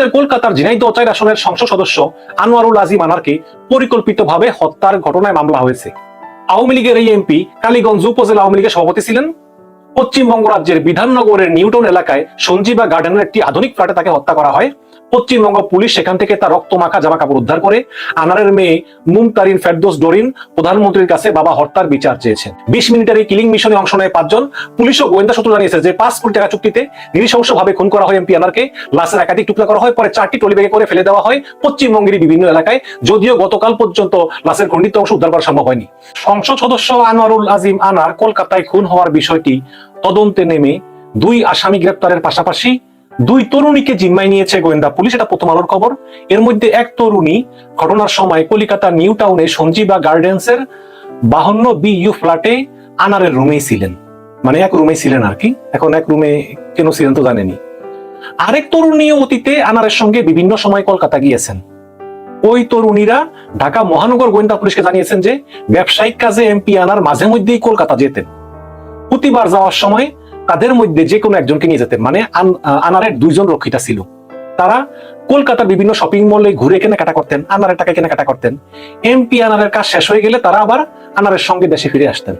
ভারতের কলকাতার ঝিনাইদহ চার আসনের সংসদ সদস্য আনোয়ারুল আজিম আনারকে পরিকল্পিতভাবে হত্যার ঘটনায় মামলা হয়েছে। আওয়ামী লীগের এই এমপি কালীগঞ্জ উপজেলা আওয়ামী লীগের সভাপতি ছিলেন। পশ্চিমবঙ্গ রাজ্যের বিধাননগরের নিউটন এলাকায় সঞ্জীবা গার্ডেনের একটি আধুনিক ফ্ল্যাটে তাকে হত্যা করা হয়। পশ্চিমবঙ্গ পুলিশ সেখান থেকে তার রক্ত মাখা জামা কাপড় উদ্ধার করে আনারের মেয়ে মুমতারিন ফেরদোস ডোরিন প্রধানমন্ত্রীর কাছে বাবা হত্যার বিচার চেয়েছেন। বিশ মিনিটের এই কিলিং মিশনে অংশ নেয় পাঁচজন। পুলিশ ও গোয়েন্দা সূত্র জানিয়েছে যে পাঁচ কোটি টাকা চুক্তিতে নৃশংসভাবে খুন করা হয় এমপি আনারকে। লাশের একাধিক টুকরা করা হয়, পরে চারটি টলি ব্যাগে করে ফেলে দেওয়া হয়। পশ্চিমবঙ্গের বিভিন্ন এলাকায় যদিও গতকাল পর্যন্ত লাশের খণ্ডিত অংশ উদ্ধার করা সম্ভব হয়নি। সংসদ সদস্য আনোয়ারুল আজিম আনার কলকাতায় খুন হওয়ার বিষয়টি তদন্তে নেমে দুই আসামি গ্রেপ্তারের পাশাপাশি দুই তরুণীকে জিম্মায় নিয়েছে গোয়েন্দা পুলিশ। এটা প্রথম আলোর খবর। এর মধ্যে এক তরুণী ঘটনার সময় কলিকাতা নিউ টাউনে সঞ্জীবা গার্ডেন্সের বাহান্ন বি ইউ ফ্ল্যাটে আনারের রুমেই ছিলেন। মানে এক রুমে ছিলেন আর কি। এখন এক রুমে কেন ছিলেন তো জানেনি আরেক তরুণীও অতীতে আনারের সঙ্গে বিভিন্ন সময় কলকাতা গিয়েছেন। ওই তরুণীরা ঢাকা মহানগর গোয়েন্দা পুলিশকে জানিয়েছেন যে ব্যবসায়িক কাজে এমপি আনার মাঝে মধ্যেই কলকাতা যেতেন। প্রতিবার যাওয়ার সময় তাদের মধ্যে যে কোনো একজনকে নিয়ে যেতেন মানে আন- আনারের দুইজন রক্ষিতা ছিল। তারা কলকাতার বিভিন্ন শপিং মলে ঘুরে কেনাকাটা করতেন, আনারের টাকা কেনাকাটা করতেন। এমপি আনারের কাজ শেষ হয়ে গেলে তারা আবার আনারের সঙ্গে দেশে ফিরে আসতেন।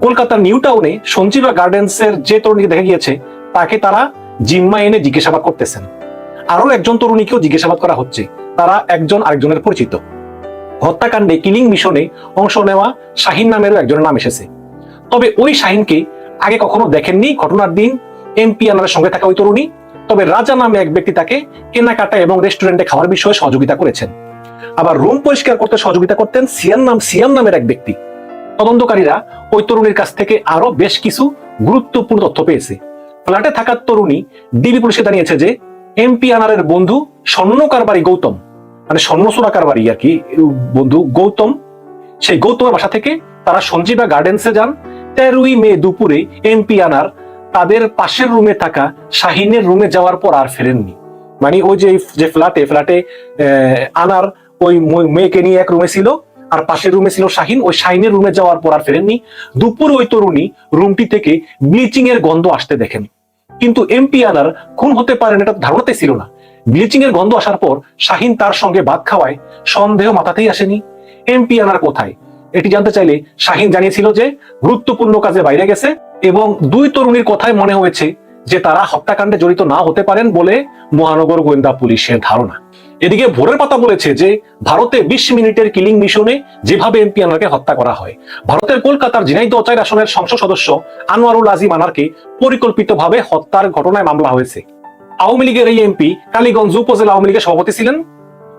কলকাতার নিউ টাউনে সঞ্জীবা গার্ডেন্সের যে তরুণীকে দেখা গিয়েছে, তাকে তারা জিম্মা এনে জিজ্ঞাসাবাদ করতেছেন। আরও একজন তরুণীকেও জিজ্ঞাসাবাদ করা হচ্ছে। তারা একজন আরেকজনের পরিচিত। হত্যাকাণ্ডে কিলিং মিশনে অংশ নেওয়া শাহিন নামেরও একজনের নাম এসেছে। তবে ওই শাহিনকে আগে কখনো দেখেননি। ঘটনার দিন এমপি আনারের সঙ্গে থাকা ওই তরুণী, তবে রাজা নামে এক ব্যক্তি তাকে কেনাকাটা এবং রেস্টুরেন্টে খাওয়ার বিষয়ে সহযোগিতা করেছেন। আবার রুম পরিষ্কার করতে সহযোগিতা করতেন সিয়াম নাম, সিয়াম নামের এক ব্যক্তি। তদন্তকারীরা ওই তরুণীর কাছ থেকে আরও বেশ কিছু গুরুত্বপূর্ণ তথ্য পেয়েছে। ফ্ল্যাটে থাকা তরুণী ডিবি পুলিশকে জানিয়েছে যে এমপি আনারের বন্ধু স্বর্ণ কারবারি গৌতম। মানে স্বর্ণ সোনা কারবারি আর কি, বন্ধু গৌতম। সেই গৌতমের বাসা থেকে তারা সঞ্জীবা গার্ডেন্সে যান। তেরোই মে দুপুরে এমপি আনার তাদের পাশের রুমে থাকা শাহিনের রুমে যাওয়ার পর আর ফেরেননি। মানে ওই যে যে ফ্ল্যাটে ফ্ল্যাটে আনার ওই মেয়েকে নিয়ে এক রুমে ছিল আর পাশের রুমে ছিল শাহিন। ওই শাহিনের রুমে যাওয়ার পর আর ফেরেননি। দুপুর ওই তরুণী রুমটি থেকে ব্লিচিং এর গন্ধ আসতে দেখেন। কিন্তু এমপি আনার খুন হতে পারেন এটা ধারণাতে ছিল না। ব্লিচিং এর গন্ধ আসার পর শাহিন তার সঙ্গে ভাত খাওয়ায়। সন্দেহ মাথাতেই আসেনি। এমপি আনার কোথায়? এটি জানতে চাইলে শাহিন জানিয়েছিল যে গুরুত্বপূর্ণ কাজে বাইরে গেছে এবং দুই তরুণীর কথায় মনে হয়েছে যে তারা হত্যাকাণ্ডে জড়িত না হতে পারেন বলে মহানগর গোয়েন্দা পুলিশের ধারণা। এদিকে ভোরের পাতা বলেছে যে ভারতে বিশ মিনিটের কিলিং মিশনে যেভাবে এমপি আনারকে হত্যা করা হয়, ভারতের কলকাতার ঝিনাইদহ চার আসনের সংসদ সদস্য আনোয়ারুল আজিম আনারকে পরিকল্পিতভাবে হত্যার ঘটনায় মামলা হয়েছে। আওয়ামী লীগের এই এমপি কালীগঞ্জ উপজেলা আওয়ামী লীগের সভাপতি ছিলেন।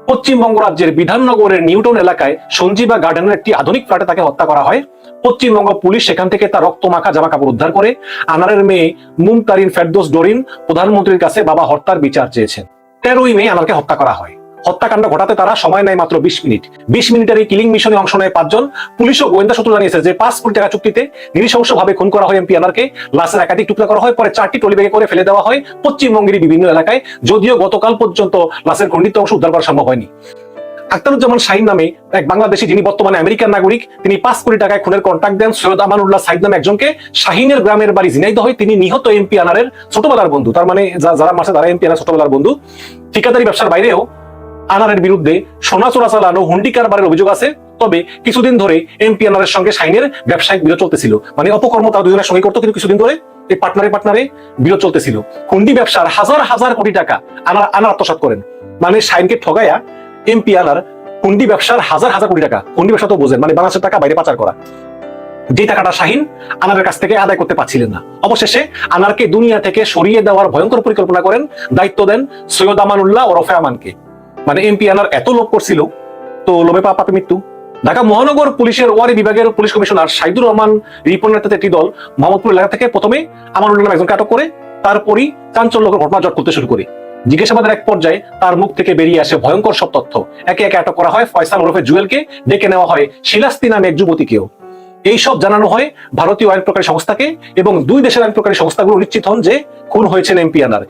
পশ্চিমবঙ্গ রাজ্যের বিধাননগরের নিউটন এলাকায় সঞ্জীবা গার্ডেনের একটি আধুনিক ফ্ল্যাটে তাকে হত্যা করা হয়। পশ্চিমবঙ্গ পুলিশ সেখান থেকে তার রক্ত মাখা জামা কাপড় উদ্ধার করে। আনারের মেয়ে মুমতারিন ফেরদোস ডোরিন প্রধানমন্ত্রীর কাছে বাবা হত্যার বিচার চেয়েছেন। তেরোই মে আনারকে হত্যা করা হয়। হত্যাকাণ্ড ঘটাতে তারা সময় নেয় মাত্র বিশ মিনিট। বিশ মিনিটের এই কিলিং মিশনে অংশ নেয় পাঁচজন। পুলিশ ও গোয়েন্দা সূত্র জানিয়েছে যে পাঁচ কোটি টাকা চুক্তিতে নৃশংসভাবে খুন করা হয় এমপি আনারকে। লাশের একাধিক টুকরা করা হয়, পরে চারটি টলি ব্যাগে করে ফেলে দেওয়া হয়। পশ্চিমবঙ্গের বিভিন্ন এলাকায়, যদিও গতকাল পর্যন্ত লাশের খণ্ডিত অংশ উদ্ধার করা সম্ভব হয়নি। আক্তারুজ্জামান শাহিন নামে এক বাংলাদেশি যিনি বর্তমানে আমেরিকান নাগরিক, তিনি পাঁচ কোটি টাকায় খুনের কন্ট্রাক্ট দেন সৈয়দ আমানুল্লাহ সাইদ নামে একজনকে। শাহিনের গ্রামের বাড়ি ঝিনাইদহ হয়, তিনি নিহত এমপি আনারের ছোটবেলার বন্ধু। তার মানে যারা মাসে তারা এমপি আনার ছোটবেলার বন্ধু। ঠিকাদারি ব্যবসার বাইরেও আনারের বিরুদ্ধে সোনা চোরা চালানো হুন্ডি কারবারের অভিযোগ আছে। তবে কিছুদিন ধরে এমপি আনারের সঙ্গে শাহিনের ব্যবসায়িক বিরোধ চলতেছিল। মানে অপকর্ম তারা দুজনের সঙ্গে করতো, কিন্তু কিছুদিন ধরে এই পার্টনারে পার্টনারে বিরোধ চলতেছিল। হুন্ডি ব্যবসার হাজার হাজার কোটি টাকা আনার আনার আত্মসাৎ করেন। মানে শাহিনকে ঠগাইয়া এমপি আনার হুন্ডি ব্যবসার হাজার হাজার কোটি টাকা। হুন্ডি ব্যবসা তো বোঝেন মানে বাংলাদেশের টাকা বাইরে পাচার করা। যে টাকাটা শাহিন আনারের কাছ থেকে আদায় করতে পারছিলেন না। অবশেষে আনারকে দুনিয়া থেকে সরিয়ে দেওয়ার ভয়ঙ্কর পরিকল্পনা করেন, দায়িত্ব দেন সৈয়দ আমানুল্লাহ ও রফে আমানকে। মানে এমপি আনার এত লোভ করছিল, তো লোভে পা পাপে মৃত্যু। ঢাকা মহানগর পুলিশের ওয়ারি বিভাগের পুলিশ কমিশনার সাইদুর রহমান রিপনের নেতৃত্বে একটি দল মোহাম্মদপুর এলাকা থেকে প্রথমে আমার নামে একজনকে আটক করে, তারপরই চাঞ্চল্যকর ঘটনা জট করতে শুরু করে। জিজ্ঞাসাবাদের এক পর্যায়ে তার মুখ থেকে বেরিয়ে আসে ভয়ঙ্কর সব তথ্য। একে একে আটক করা হয় ফয়সাল ওরফে জুয়েলকে, ডেকে নেওয়া হয় শিলাস্তি নামে এক যুবতীকেও। এই সব জানানো হয় ভারতীয় আইন প্রকারী সংস্থাকে এবং দুই দেশের আইন প্রকারী সংস্থাগুলো নিশ্চিত হন যে খুন হয়েছেন এমপিএনআর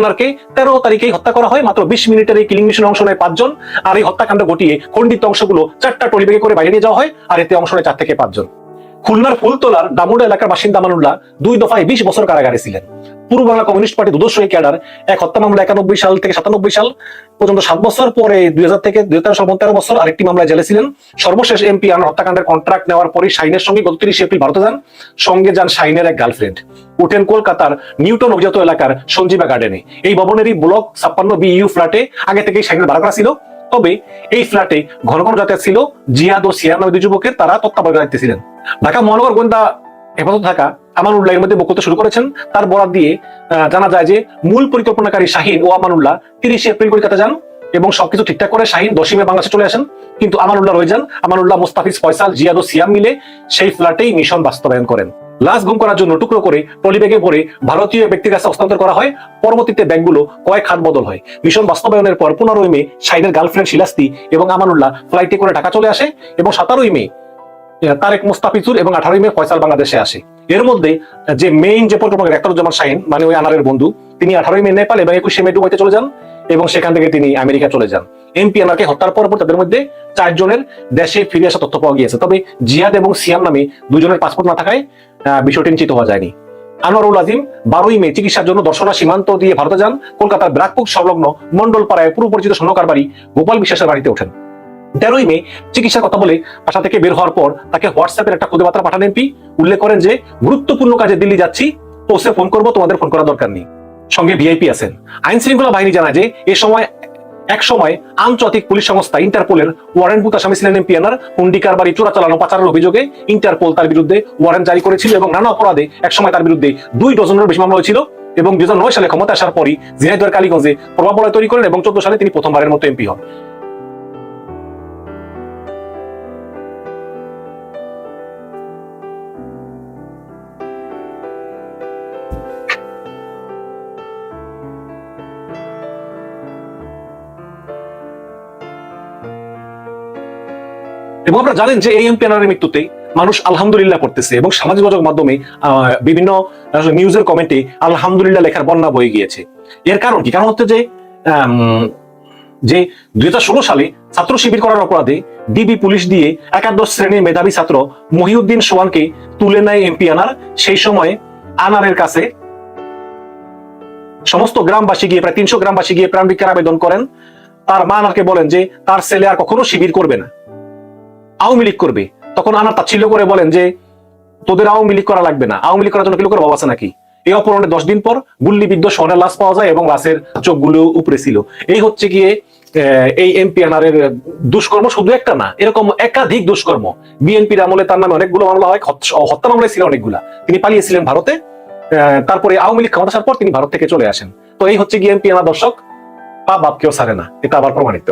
আনার। কে তেরো তারিখেই হত্যা করা হয়, মাত্র বিশ মিনিটের এই কিলিং মিশনে অংশ নেয় পাঁচজন, আর এই হত্যাকাণ্ড ঘটিয়ে খণ্ডিত অংশগুলো চারটা টলিবেগে করে বাইরে নিয়ে যাওয়া হয়, আর এতে অংশ নেয় চার থেকে পাঁচজন। খুলনার ফুলতলার দামুড়া এলাকার বাসিন্দা আমানুল্লাহ দুই দফায় বিশ বছর কারাগারে ছিলেন। পূর্ব বাংলা কমিউনিস্ট পার্টি দুদর্শ ক্যাডার, এক হত্যা মামলা একানব্বই সাল থেকে সাতানব্বই সাল পর্যন্ত সাত বছর পরে দুই হাজার থেকে দুই হাজার সাল তেরো বছর আরেকটি মামলায় জেলে ছিলেন। সর্বশেষ এমপি আনার হত্যাকাণ্ডের কন্ট্রাক্ট নেওয়ার পরই শাইনের সঙ্গে গত তিরিশে এপ্রিল ভারতে যান। সঙ্গে যান শাইনের এক গার্লফ্রেন্ড উঠেন কলকাতার নিউটন অভিজাত এলাকার সঞ্জীবা গার্ডেনে। এই ভবনেরই ব্লক ছাপ্পান্ন বি ইউ ফ্ল্যাটে আগে থেকেই শাইনের ভাড়া করা ছিল। তবে এই ফ্ল্যাটে ঘন ঘন যাতায়াত ছিল জিয়াদ ও সিয়ার নামে দুই যুবকের তারা তত্ত্বাবধানে ছিলেন। ঢাকা মহানগর গোয়েন্দা হেফাজত থাকা আমানুল্লাহ এর মধ্যে বক্তব্য শুরু করেছেন। তার বরাদ দিয়ে জানা যায় যে মূল পরিকল্পনাকারী শাহিন ও আমানুল্লাহ তিরিশে এপ্রিল কলকাতা যান এবং সবকিছু ঠিকঠাক করে শাহিন দশমে বাংলাদেশে চলে আসেন। কিন্তু আমানুল্লাহ রয়ে যান। আমানুল্লাহ মুস্তাফিজ ফয়সাল জিয়াদ ও সিয়াম মিলে সেই ফ্ল্যাটেই মিশন বাস্তবায়ন করেন। লাশ গুম করার জন্য টুকরো করে ট্রলিব্যাগে ভরে ভারতীয় ব্যক্তির কাছে হস্তান্তর করা হয়। পরবর্তীতে ব্যাগগুলো কয়েক হাত বদল হয়। মিশন বাস্তবায়নের পর পনেরোই মে শাহিনের গার্লফ্রেন্ড শিলাস্তি এবং আমানুল্লাহ ফ্লাইটে করে ঢাকা চলে আসে এবং সতেরোই মে তারেক মুস্তাফিজুর এবং আঠারোই মে ফয়সাল বাংলাদেশে আসে। এর মধ্যে যে মেইন যে পরিকল্পনা একতারুজ্জামান শাহিন মানে ওই আনারের বন্ধু, তিনি আঠারোই মে নেপাল এবং একুশে মে দুবাইতে চলে যান এবং সেখান থেকে তিনি আমেরিকা চলে যান। এমপি আনারকে হত্যার পর পর তাদের মধ্যে চারজনের দেশে ফিরে আসা তথ্য পাওয়া গিয়েছে। তবে জিয়াদ এবং সিয়াম নামে দুজনের পাসপোর্ট না থাকায় বিষয়টি নিশ্চিত হওয়া যায়নি। আনোয়ারুল আজিম বারোই মে চিকিৎসার জন্য দর্শনা সীমান্ত দিয়ে ভারতে যান। কলকাতার ব্রাকপুর সংলগ্ন মন্ডলপাড়ায় পূর্ব পরিচিত স্বর্ণকার বাড়ি গোপাল বিশ্বাসের বাড়িতে ওঠেন। তেরোই মে চিকিৎসার কথা বলে বাসা থেকে বের হওয়ার পর তাকে হোয়াটসঅ্যাপের একটা খুদে বার্তা পাঠান এমপি। উল্লেখ করেন যে, গুরুত্বপূর্ণ কাজে দিল্লি যাচ্ছি পৌঁছে ফোন করব, তোমাদের ফোন করার দরকার নেই। সঙ্গে ভিআইপি আছেন। আইন শৃঙ্খলা বাহিনী জানায় যে, এ সময় এক সময় আন্তর্জাতিক পুলিশ সংস্থা ইন্টারপোলের ওয়ারেন্ট বুথ আসামি ছিলেন এমপি আনার হুন্ডি কারবারি চোরা চালানো পাচারের অভিযোগে ইন্টারপোল তার বিরুদ্ধে ওয়ারেন্ট জারি করেছিল এবং নানা অপরাধে এক সময় তার বিরুদ্ধে দুই ডজনেরও বেশি মামলা হয়েছিল এবং দুই হাজার নয় সালে ক্ষমতা আসার পরই জিনাইদার কালীগঞ্জে প্রভাব তৈরি করেন এবং চোদ্দ সালে তিনি প্রথমবারের মতো এমপি হন। এবং আপনারা জানেন যে এই এমপি আনারের মৃত্যুতে মানুষ আলহামদুলিল্লাহ করতেছে এবং সামাজিক যোগাযোগ মাধ্যমে বিভিন্ন নিউজের কমেন্টে আলহামদুলিল্লাহ লেখার বন্যা বয়ে গিয়েছে। এর কারণ কি? কারণ হচ্ছে যে যে দুই সালে ছাত্র শিবির করার অপরাধে ডিবি পুলিশ দিয়ে একাদশ শ্রেণির মেধাবী ছাত্র মহিউদ্দিন সোয়ানকে তুলে নেয় এমপি আনার সেই সময় আনারের কাছে সমস্ত গ্রামবাসী গিয়ে, প্রায় তিনশো গ্রামবাসী গিয়ে প্রাণ ভিক্ষার আবেদন করেন। তার মা আনারকে বলেন যে, তার ছেলে আর কখনো শিবির করবে না। আওয়ামী লীগ করবে? তখন আনার তাচ্ছিল্য করে বলেন যে, তোদের আওয়ামী লীগ করা লাগবে না। আওয়ামী লীগ করার জন্য কিলো করে বাবা নাকি? এই অপহরণের দশ দিন পর গুল্লিবিদ্ধ সোহানের লাশ পাওয়া যায় এবং লাশের চোখগুলো উপরে ছিল। এই হচ্ছে গিয়ে এই এমপি আনারের দুষ্কর্ম শুধু একটা না, এরকম একাধিক দুষ্কর্ম। বিএনপির আমলে তার নামে অনেকগুলো মামলা হয় হত্যা মামলায় ছিল অনেকগুলা। তিনি পালিয়েছিলেন ভারতে তারপরে আওয়ামী লীগ ক্ষমতা পর তিনি ভারত থেকে চলে আসেন। তো এই হচ্ছে গিয়ে এমপি আনার দর্শক পা বাপকেও ছাড়ে না, এটা আবার প্রমাণিত।